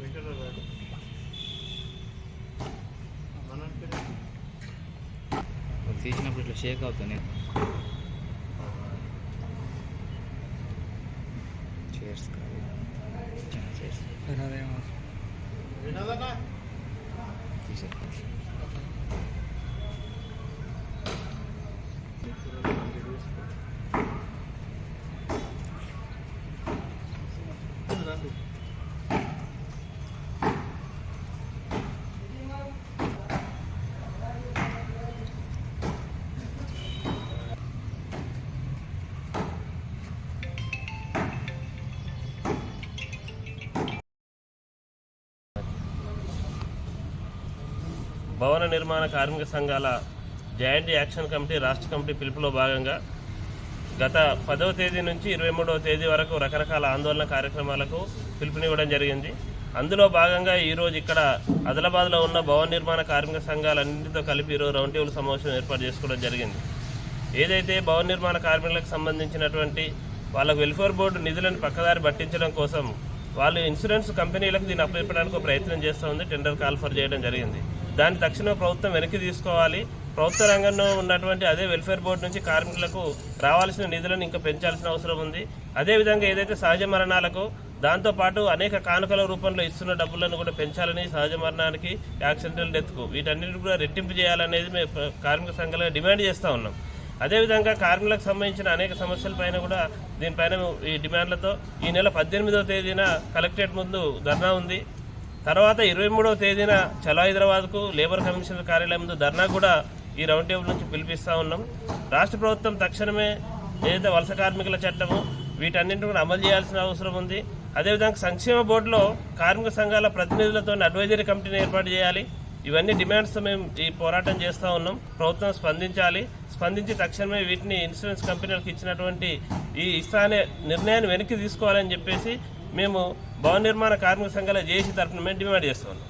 వెంకటరావు గారు తీసినప్పుడు ఇట్లా షేక్ అవుతుంది. చేర్స్ వినోదనా తీసే భవన నిర్మాణ కార్మిక సంఘాల జాయింట్ యాక్షన్ కమిటీ రాష్ట్ర కమిటీ పిలుపులో భాగంగా గత పదవ తేదీ నుంచి ఇరవై మూడవ తేదీ వరకు రకరకాల ఆందోళన కార్యక్రమాలకు పిలుపునివ్వడం జరిగింది. అందులో భాగంగా ఈరోజు ఇక్కడ ఆదిలాబాద్లో ఉన్న భవన నిర్మాణ కార్మిక సంఘాలన్నింటితో కలిపి ఈరోజు రౌండ్ టేబుల్ సమావేశం ఏర్పాటు చేసుకోవడం జరిగింది. ఏదైతే భవన నిర్మాణ కార్మికులకు సంబంధించినటువంటి వాళ్ళకు వెల్ఫేర్ బోర్డు నిధులను పక్కదారి పట్టించడం కోసం వాళ్ళు ఇన్సూరెన్స్ కంపెనీలకు దీన్ని అప్పగించడానికి ఒక ప్రయత్నం చేస్తూ ఉంది టెండర్ కాల్ఫర్ చేయడం జరిగింది. దాన్ని తక్షణం ప్రభుత్వం వెనక్కి తీసుకోవాలి. ప్రభుత్వ రంగంలో ఉన్నటువంటి అదే వెల్ఫేర్ బోర్డు నుంచి కార్మికులకు రావాల్సిన నిధులను ఇంకా పెంచాల్సిన అవసరం ఉంది. అదేవిధంగా ఏదైతే సహజ మరణాలకు దాంతోపాటు అనేక కానుకల రూపంలో ఇస్తున్న డబ్బులను కూడా పెంచాలని సహజ మరణానికి యాక్సిడెంటల్ డెత్కు వీటన్నిటిని కూడా రెట్టింపు చేయాలనేది మేము కార్మిక సంఘాలుగా డిమాండ్ చేస్తూ ఉన్నాం. అదేవిధంగా కార్మికులకు సంబంధించిన అనేక సమస్యలపైన కూడా దీనిపైన ఈ డిమాండ్లతో ఈ నెల పద్దెనిమిదవ తేదీన కలెక్టరేట్ ముందు ధర్నా ఉంది. తర్వాత ఇరవై మూడవ తేదీన చలో హైదరాబాద్కు లేబర్ కమిషనర్ కార్యాలయం ముందు ధర్నా కూడా ఈ రౌండ్ టేబుల్ నుంచి పిలిపిస్తూ ఉన్నాం. రాష్ట్ర ప్రభుత్వం తక్షణమే ఏదైతే వలస కార్మికుల చట్టము వీటన్నింటిని కూడా అమలు చేయాల్సిన అవసరం ఉంది. అదేవిధంగా సంక్షేమ బోర్డులో కార్మిక సంఘాల ప్రతినిధులతో అడ్వైజరీ కమిటీని ఏర్పాటు చేయాలి. ఇవన్నీ డిమాండ్స్తో మేము ఈ పోరాటం చేస్తూ ఉన్నాం. ప్రభుత్వం స్పందించాలి. స్పందించి తక్షణమే వీటిని ఇన్సూరెన్స్ కంపెనీలకు ఇచ్చినటువంటి ఈ ఇస్తా అనే నిర్ణయాన్ని వెనక్కి తీసుకోవాలని చెప్పేసి మేము భవన నిర్మాణ కార్మిక సంఘాల జేసీ తరఫున మేము డిమాండ్ చేస్తూ ఉన్నాం.